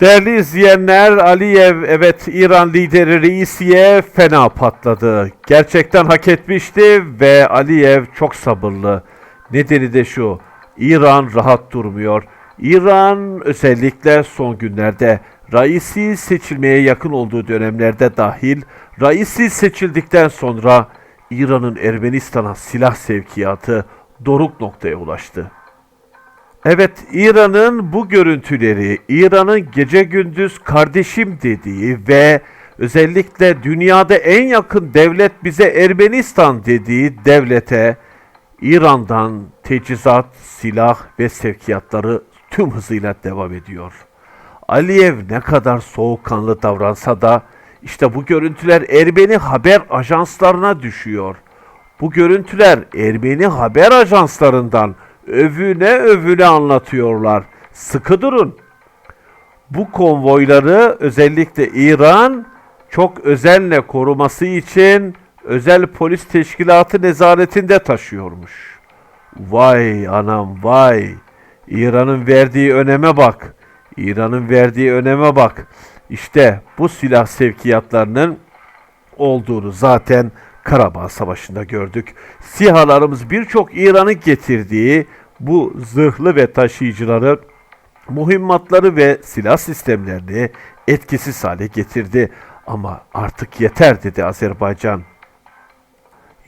Değerli izleyenler, Aliyev evet İran lideri Reisiye fena patladı. Gerçekten hak etmişti ve Aliyev çok sabırlı. Nedeni de şu, İran rahat durmuyor. İran özellikle son günlerde Raisi seçilmeye yakın olduğu dönemlerde dahil, Raisi seçildikten sonra İran'ın Ermenistan'a silah sevkiyatı doruk noktaya ulaştı. Evet, İran'ın bu görüntüleri, İran'ın gece gündüz kardeşim dediği ve özellikle dünyada en yakın devlet bize Ermenistan dediği devlete İran'dan tecizat, silah ve sevkiyatları tüm hızıyla devam ediyor. Aliyev ne kadar soğukkanlı davransa da işte bu görüntüler Ermeni haber ajanslarına düşüyor. Bu görüntüler Ermeni haber ajanslarından övüne övüne anlatıyorlar. Sıkı durun. Bu konvoyları özellikle İran çok özenle koruması için özel polis teşkilatı nezaretinde taşıyormuş. Vay anam vay. İran'ın verdiği öneme bak. İran'ın verdiği öneme bak. İşte bu silah sevkiyatlarının olduğunu zaten Karabağ Savaşı'nda gördük. SİHA'larımız birçok İran'ın getirdiği bu zırhlı ve taşıyıcıları, mühimmatları ve silah sistemlerini etkisiz hale getirdi. Ama artık yeter dedi Azerbaycan.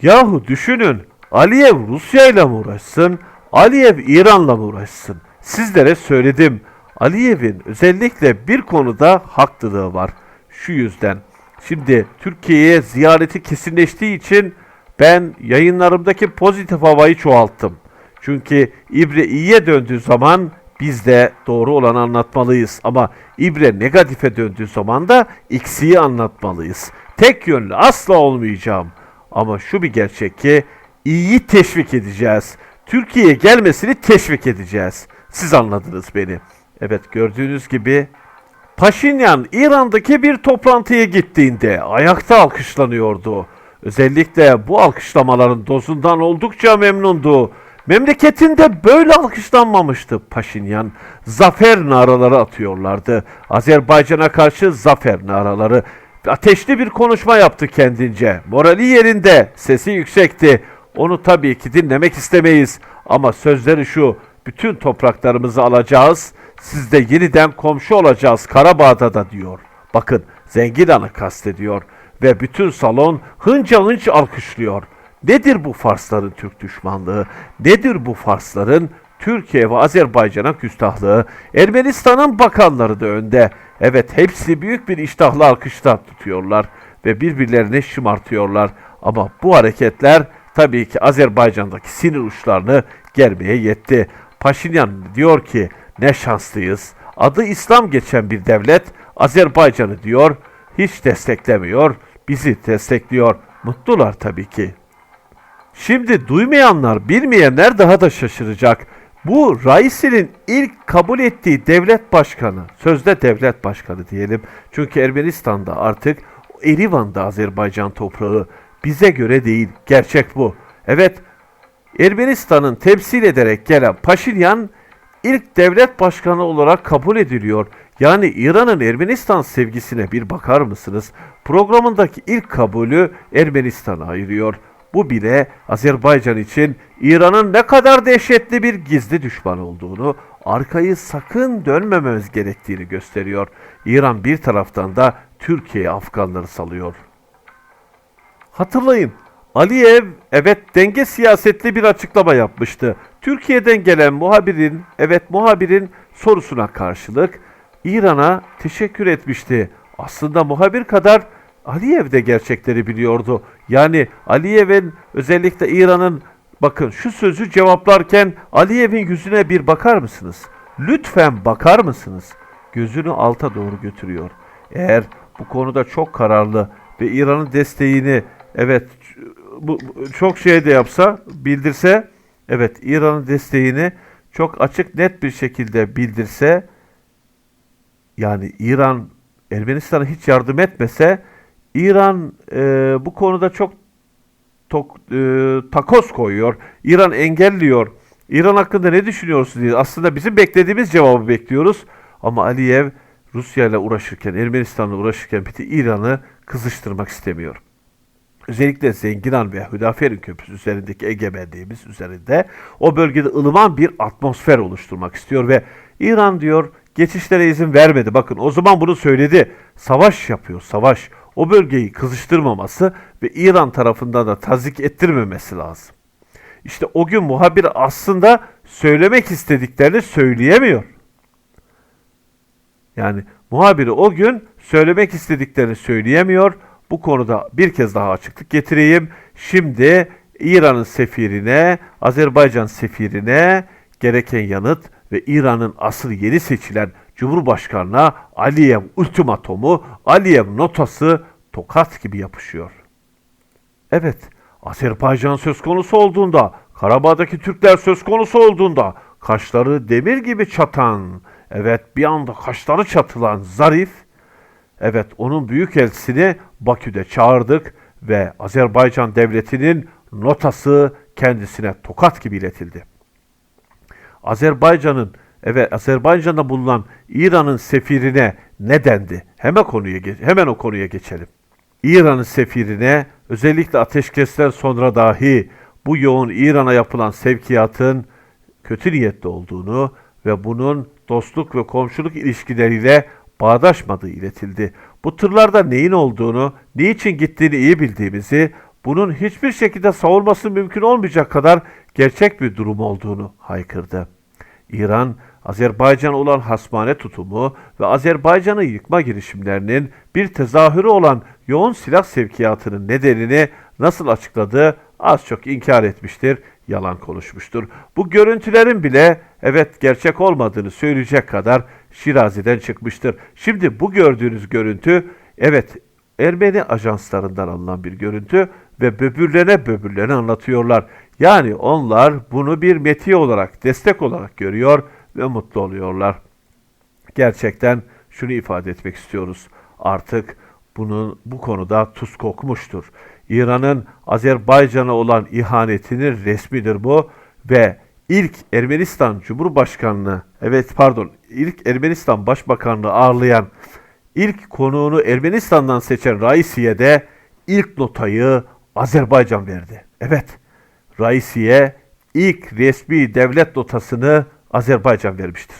Yahu düşünün, Aliyev Rusya ile mi uğraşsın, Aliyev İran'la mı uğraşsın? Sizlere söyledim, Aliyev'in özellikle bir konuda haklılığı var. Şu yüzden, şimdi Türkiye'ye ziyareti kesinleştiği için ben yayınlarımdaki pozitif havayı çoğalttım. Çünkü ibre iyiye döndüğü zaman biz de doğru olanı anlatmalıyız. Ama ibre negatife döndüğü zaman da eksiği anlatmalıyız. Tek yönlü asla olmayacağım. Ama şu bir gerçek ki iyiyi teşvik edeceğiz. Türkiye'ye gelmesini teşvik edeceğiz. Siz anladınız beni. Evet gördüğünüz gibi Paşinyan İran'daki bir toplantıya gittiğinde ayakta alkışlanıyordu. Özellikle bu alkışlamaların dozundan oldukça memnundu. Memleketinde böyle alkışlanmamıştı Paşinyan. Zafer naraları atıyorlardı. Azerbaycan'a karşı zafer naraları. Ateşli bir konuşma yaptı kendince. Morali yerinde, sesi yüksekti. Onu tabii ki dinlemek istemeyiz. Ama sözleri şu, bütün topraklarımızı alacağız, siz de yeniden komşu olacağız Karabağ'da da diyor. Bakın Zengilan'ı kastediyor ve bütün salon hınca hınç alkışlıyor. Nedir bu Farsların Türk düşmanlığı? Nedir bu Farsların Türkiye ve Azerbaycan'a küstahlığı? Ermenistan'ın bakanları da önde. Evet hepsi büyük bir iştahla alkışta tutuyorlar ve birbirlerini şımartıyorlar. Ama bu hareketler tabii ki Azerbaycan'daki sinir uçlarını germeye yetti. Paşinyan diyor ki ne şanslıyız. Adı İslam geçen bir devlet Azerbaycan'ı diyor hiç desteklemiyor. Bizi destekliyor. Mutlular tabii ki. Şimdi duymayanlar, bilmeyenler daha da şaşıracak. Bu Raisi'nin ilk kabul ettiği devlet başkanı, sözde devlet başkanı diyelim. Çünkü Ermenistan'da artık Erivan'da Azerbaycan toprağı bize göre değil, gerçek bu. Evet, Ermenistan'ın temsil ederek gelen Paşinyan ilk devlet başkanı olarak kabul ediliyor. Yani İran'ın Ermenistan sevgisine bir bakar mısınız? Programındaki ilk kabulü Ermenistan'a ayırıyor. Bu bile Azerbaycan için İran'ın ne kadar dehşetli bir gizli düşman olduğunu, arkayı sakın dönmememiz gerektiğini gösteriyor. İran bir taraftan da Türkiye'ye Afganları salıyor. Hatırlayın, Aliyev evet denge siyasetli bir açıklama yapmıştı. Türkiye'den gelen muhabirin, evet muhabirin sorusuna karşılık İran'a teşekkür etmişti. Aslında muhabir kadar Aliyev de gerçekleri biliyordu. Yani Aliyev'in özellikle İran'ın bakın şu sözü cevaplarken Aliyev'in yüzüne bir bakar mısınız? Lütfen bakar mısınız? Gözünü alta doğru götürüyor. Eğer bu konuda çok kararlı ve İran'ın desteğini evet bu bu- çok şey de yapsa, bildirse, evet İran'ın desteğini çok açık net bir şekilde bildirse, yani İran Ermenistan'a hiç yardım etmese, İran e, bu konuda çok tok, e, takoz koyuyor. İran engelliyor. İran hakkında ne düşünüyorsunuz diye. Aslında bizim beklediğimiz cevabı bekliyoruz. Ama Aliyev Rusya ile uğraşırken, Ermenistan'la uğraşırken bir de İran'ı kızıştırmak istemiyor. Özellikle Zenginan veya Hüdaferin Köprüsü üzerindeki egemenliğimiz üzerinde o bölgede ılıman bir atmosfer oluşturmak istiyor ve İran diyor geçişlere izin vermedi. Bakın o zaman bunu söyledi. Savaş yapıyor, savaş. O bölgeyi kızıştırmaması ve İran tarafından da tazik ettirmemesi lazım. İşte o gün muhabir aslında söylemek istediklerini söyleyemiyor. Yani muhabiri o gün söylemek istediklerini söyleyemiyor. Bu konuda bir kez daha açıklık getireyim. Şimdi İran'ın sefirine, Azerbaycan sefirine gereken yanıt ve İran'ın asıl yeni seçilen Cumhurbaşkanına Aliyev ultimatomu, Aliyev notası tokat gibi yapışıyor. Evet, Azerbaycan söz konusu olduğunda, Karabağ'daki Türkler söz konusu olduğunda, kaşları demir gibi çatan, evet bir anda kaşları çatılan Zarif, evet onun büyükelçisini Bakü'de çağırdık ve Azerbaycan devletinin notası kendisine tokat gibi iletildi. Azerbaycan'ın evet Azerbaycan'da bulunan İran'ın sefirine ne dendi? Hemen konuya hemen o konuya geçelim. İran'ın sefirine özellikle ateşkesten sonra dahi bu yoğun İran'a yapılan sevkiyatın kötü niyetli olduğunu ve bunun dostluk ve komşuluk ilişkileriyle bağdaşmadığı iletildi. Bu tırlarda neyin olduğunu, niçin gittiğini iyi bildiğimizi, bunun hiçbir şekilde savunması mümkün olmayacak kadar gerçek bir durum olduğunu haykırdı. İran, Azerbaycan olan hasmane tutumu ve Azerbaycan'ı yıkma girişimlerinin bir tezahürü olan yoğun silah sevkiyatının nedenini nasıl açıkladığı az çok inkar etmiştir, yalan konuşmuştur. Bu görüntülerin bile evet gerçek olmadığını söyleyecek kadar Şirazi'den çıkmıştır. Şimdi bu gördüğünüz görüntü evet Ermeni ajanslarından alınan bir görüntü ve böbürlene böbürlene anlatıyorlar. Yani onlar bunu bir metiye olarak, destek olarak görüyor ve mutlu oluyorlar. Gerçekten şunu ifade etmek istiyoruz. Artık bunun bu konuda tuz kokmuştur. İran'ın Azerbaycan'a olan ihanetinin resmidir bu ve ilk Ermenistan Cumhurbaşkanlığı, evet pardon, ilk Ermenistan Başbakanlığı ağırlayan ilk konuğunu Ermenistan'dan seçen Raisiye'de ilk notayı Azerbaycan verdi. Evet, Raisiye ilk resmi devlet notasını Azerbaycan vermiştir.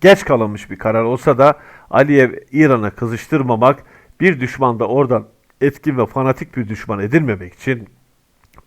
Geç kalınmış bir karar olsa da Aliyev İran'a kızıştırmamak, bir düşman da oradan etkin ve fanatik bir düşman edilmemek için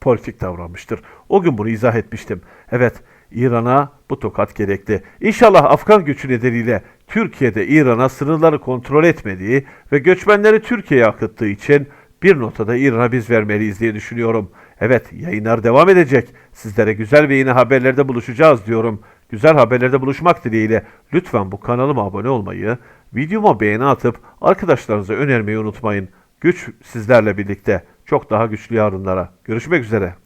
politik davranmıştır. O gün bunu izah etmiştim. Evet, İran'a bu tokat gerekli. İnşallah Afgan göçü nedeniyle Türkiye'de İran'a sınırları kontrol etmediği ve göçmenleri Türkiye'ye akıttığı için bir notada İran'a biz vermeliyiz diye düşünüyorum. Evet, yayınlar devam edecek. Sizlere güzel ve yeni haberlerde buluşacağız diyorum. Güzel haberlerde buluşmak dileğiyle lütfen bu kanalıma abone olmayı, videoma beğeni atıp arkadaşlarınıza önermeyi unutmayın. Güç sizlerle birlikte çok daha güçlü yarınlara. Görüşmek üzere.